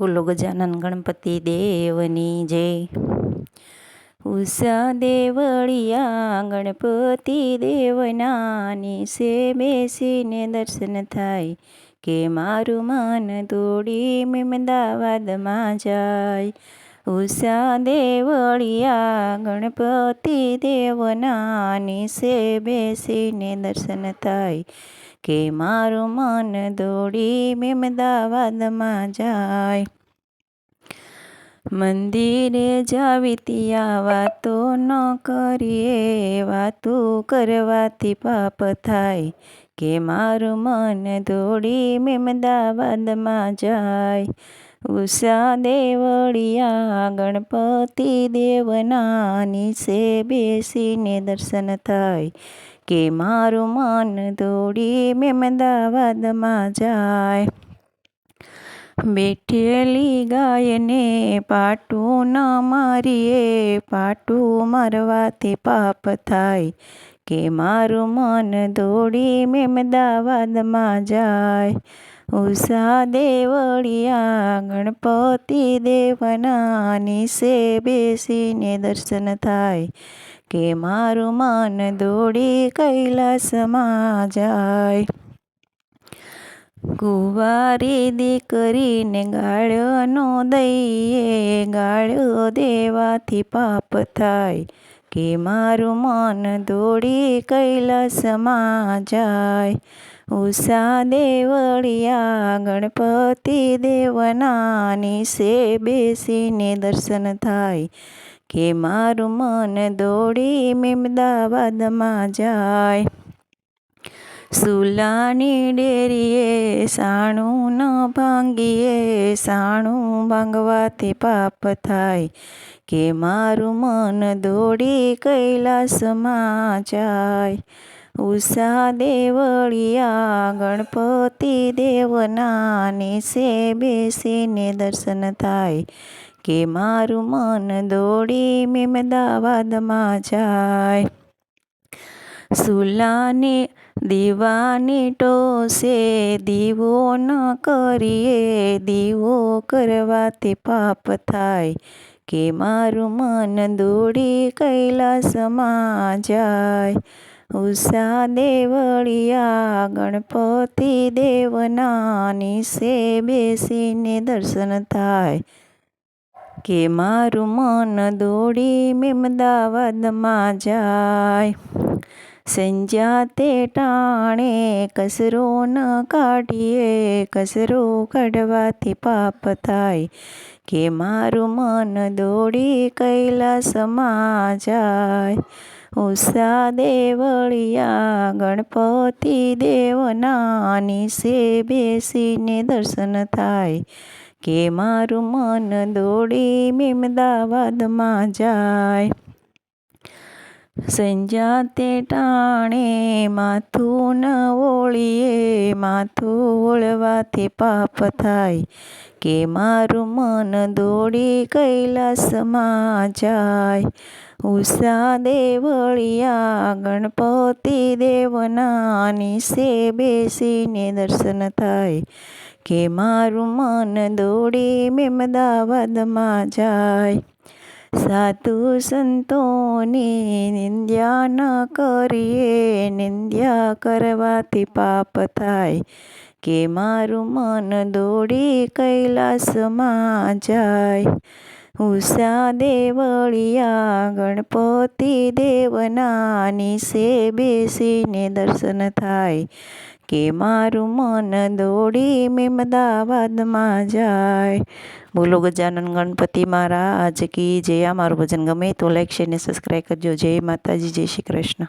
બોલો ગજાનન ગણપતિ દેવની જય. ઉષા દેવળિયા ગણપતિ દેવનાની સે બેસીને દર્શન થાય. કે મારું મન દોડી મેમદાવાદમાં જાય. ઉષા દેવળિયા, ગણપતિ દેવના સે બેસીને દર્શન થાય. કે મારું મન દોડી મેમદાવાદમાં જાય. મંદિરે જાવી ત્યાં વાતો ન કરીએ, વાતો કરવાથી પાપ થાય. કે મારું મન દોડી મેમદાવાદમાં જાય. ઉષા દેવળિયા ગણપતિ દેવના છે બેસીને દર્શન થાય. કે મારું મન દોડી મેમદાવાદમાં જાય. બેઠેલી ગાયને પાટું ન મારીએ, પાટું મારવાથી પાપ થાય. કે મારું મન દોડી મેમદાવાદમાં જાય. ઉષા દેવળિયા, ગણપતિ દેવના નિશે બેસીને દર્શન થાય. કે મારું મન દોડી કૈલાસમાં જાય. કુવારી દીકરીને ગાળ્યો દઈએ ગાળ્યો દેવાથી પાપ થાય. કે મારું મન દોડી કૈલાસમાં જાય ઉષા દેવળિયા, ગણપતિ દેવનાની સે બેસીને દર્શન થાય. કે મારું મન દોડી મેમદાવાદમાં જાય સુલાની ડેરીએ સાણું ન ભાંગીએ, સાણું ભાંગવાથી પાપ થાય. કે મારું મન દોડી કૈલાસમાં જાય. ઉષા દેવળિયા ગણપતિ દેવના નીચે બેસીને દર્શન થાય. કે મારું મન દોડી મેમદાવાદમાં જાય. સુલાની દીવાની ટોસે દીવો ન કરીએ, દીવો કરવાથી પાપ થાય. કે મારું મન દોડી કૈલાસમાં જાય. ઉષા દેવળિયા ગણપતિ દેવનાની સે બેસીને દર્શન થાય. કે મારું મન દોડી મેમદાવાદમાં જાય. સંજાતે ટાણે કસરો ન કાઢીએ કસરો કાઢવાથી પાપ થાય કે મારું મન દોડી કૈલાસમાં જાય ઉષા દેવળિયા ગણપતિ દેવનાની સે બેસીને દર્શન થાય કે મારું મન દોડી મેમદાવાદમાં જાય સંજાતે ટાણે માથું ન ઓળીએ, માથું ઓળવાથી પાપ થાય. કે મારું મન દોડી કૈલાસમાં જાય. ઉષા દેવળિયા ગણપતિ દેવના સે બેસીને દર્શન થાય. કે મારું મન દોડી મેમદાવાદમાં જાય. સાધુ સંતોની નિંદ્યા ન કરીએ, નિંદ્યા કરવાથી પાપ થાય. કે મારું મન દોડી કૈલાસમાં જાય. ઉષા દેવળિયા ગણપતિ દેવના સે બેસીને દર્શન થાય. કે મારું મન દોડી મેમદાવાદમાં જાય. બોલો ગજાનન ગણપતિ મહારાજ કી જય. આ મારું ભજન ગમે તો લાઈક શેર સબસ્ક્રાઈબ કરજો. જય માતાજી, જય શ્રી કૃષ્ણ.